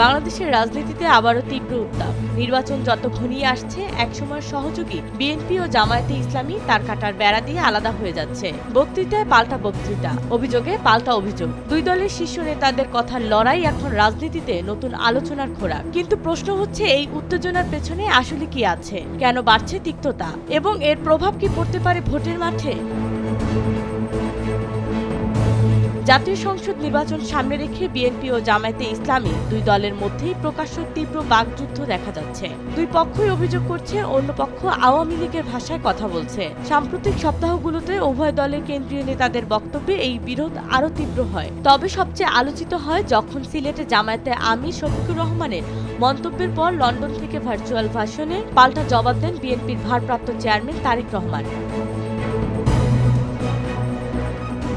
বাংলাদেশের রাজনীতিতে আবারও তীব্র উত্তাপ। নির্বাচন যত ঘনিয়ে আসছে, একসময় সহযোগী বিএনপি ও জামায়াতে ইসলামী তার কাটার বেড়া দিয়ে আলাদা হয়ে যাচ্ছে। বক্তৃতায় পাল্টা বক্তৃতা, অভিযোগে পাল্টা অভিযোগ। দুই দলের শীর্ষ নেতাদের কথার লড়াই এখন রাজনীতিতে নতুন আলোচনার খোরাক। কিন্তু প্রশ্ন হচ্ছে, এই উত্তেজনার পেছনে আসলে কি আছে? কেন বাড়ছে তিক্ততা? এবং এর প্রভাব কি পড়তে পারে ভোটের মাঠে? জাতীয় সংসদ নির্বাচন সামনে রেখে বিএনপি ও জামায়াতে ইসলামী দুই দলের মধ্যেই প্রকাশ্য তীব্র বাকযুদ্ধ দেখা যাচ্ছে। দুই পক্ষই অভিযোগ করছে, অন্য পক্ষ আওয়ামী লীগের ভাষায় কথা বলছে। সাম্প্রতিক সপ্তাহগুলোতে উভয় দলের কেন্দ্রীয় নেতাদের বক্তব্যে এই বিরোধ আরও তীব্র হয়। তবে সবচেয়ে আলোচিত হয়, যখন সিলেটে জামায়াতে আমি শফিকুর রহমানের মন্তব্যের পর লন্ডন থেকে ভার্চুয়াল ভাষণে পাল্টা জবাব দেন বিএনপির ভারপ্রাপ্ত চেয়ারম্যান তারেক রহমান।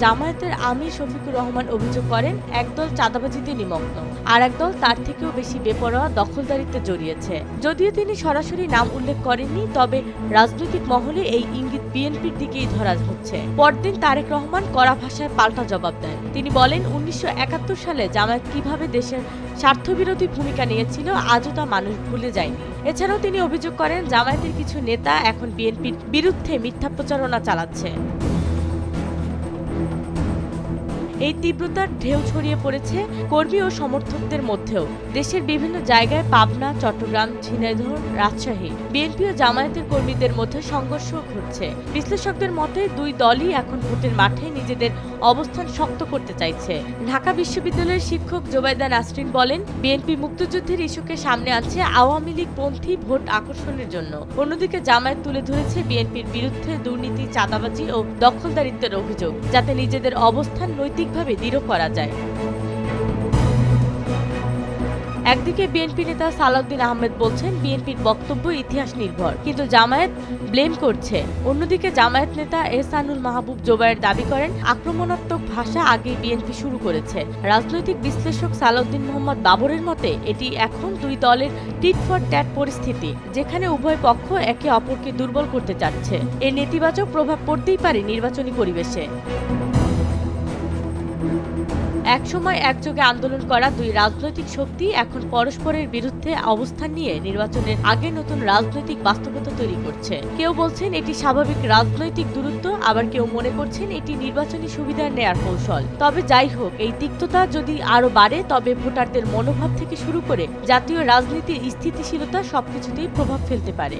জামায়াতের আমির শফিকুর রহমান অভিযোগ করেন, একদল চাঁদাবাজিতে নিমগ্ন, আর একদল তার থেকেও বেশি বেপরোয়া দখলদারিত্বে জড়িয়েছে। যদিও তিনি সরাসরি নাম উল্লেখ করেননি, তবে রাজনৈতিক মহলে এই ইঙ্গিত বিএনপির দিকেই ধরা হচ্ছে। পরদিন তারেক রহমান কড়া ভাষায় পাল্টা জবাব দেন। তিনি বলেন, উনিশশো একাত্তর সালে জামায়াত কীভাবে দেশের স্বার্থবিরোধী ভূমিকা নিয়েছিল, আজও তা মানুষ ভুলে যায়নি। এছাড়াও তিনি অভিযোগ করেন, জামায়াতের কিছু নেতা এখন বিএনপির বিরুদ্ধে মিথ্যা প্রচারণা চালাচ্ছে। এই তীব্রতার ঢেউ ছড়িয়ে পড়েছে কর্মী ও সমর্থকদের মধ্যেও। দেশের বিভিন্ন জায়গায় পাবনা, চট্টগ্রাম, ঝিনাইদহ, রাজশাহী, বিএনপি ও জামায়াতের কর্মীদের মধ্যে সংঘর্ষ ঘটছে। বিশ্লেষকদের মতে, দুই দলই এখন ভোটের মাঠে নিজেদের অবস্থান শক্ত করতে চাইছে। ঢাকা বিশ্ববিদ্যালয়ের শিক্ষক জোবাইদা নাসরিন বলেন, বিএনপি মুক্তিযুদ্ধের ইস্যুকে সামনে আনছে আওয়ামী লীগ পন্থী ভোট আকর্ষণের জন্য। অন্যদিকে জামায়াত তুলে ধরেছে বিএনপির বিরুদ্ধে দুর্নীতি, চাঁদাবাজি ও দখলদারিত্বের অভিযোগ, যাতে নিজেদের অবস্থান নৈতিকভাবে দৃঢ় করা যায়। একদিকে বিএনপি নেতা সালাউদ্দিন আহমেদ বলছেন, বিএনপির বক্তব্য ইতিহাস নির্ভর, কিন্তু জামায়াত ব্লেম করছে। অন্যদিকে জামায়াত নেতা এহসানুল মাহবুব জোবায়ের দাবি করেন, আক্রমণাত্মক ভাষা আগে বিএনপি শুরু করেছে। রাজনৈতিক বিশ্লেষক সালাউদ্দিন মোহাম্মদ বাবরের মতে, এটি এখন দুই দলের টিট ফর ট্যাট পরিস্থিতি, যেখানে উভয় পক্ষ একে অপরকে দুর্বল করতে চাচ্ছে। এর নেতিবাচক প্রভাব পড়তেই পারে নির্বাচনী পরিবেশে। একসময় একযোগে আন্দোলন করা দুই রাজনৈতিক শক্তি এখন পরস্পরের বিরুদ্ধে অবস্থান নিয়ে নির্বাচনের আগে নতুন রাজনৈতিক বাস্তবতা তৈরি করছে। কেউ বলছেন এটি স্বাভাবিক রাজনৈতিক দূরত্ব, আবার কেউ মনে করছেন এটি নির্বাচনী সুবিধা নেয়ার কৌশল। তবে যাই হোক, এই তিক্ততা যদি আরও বাড়ে, তবে ভোটারদের মনোভাব থেকে শুরু করে জাতীয় রাজনীতির স্থিতিশীলতা সবকিছুতেই প্রভাব ফেলতে পারে।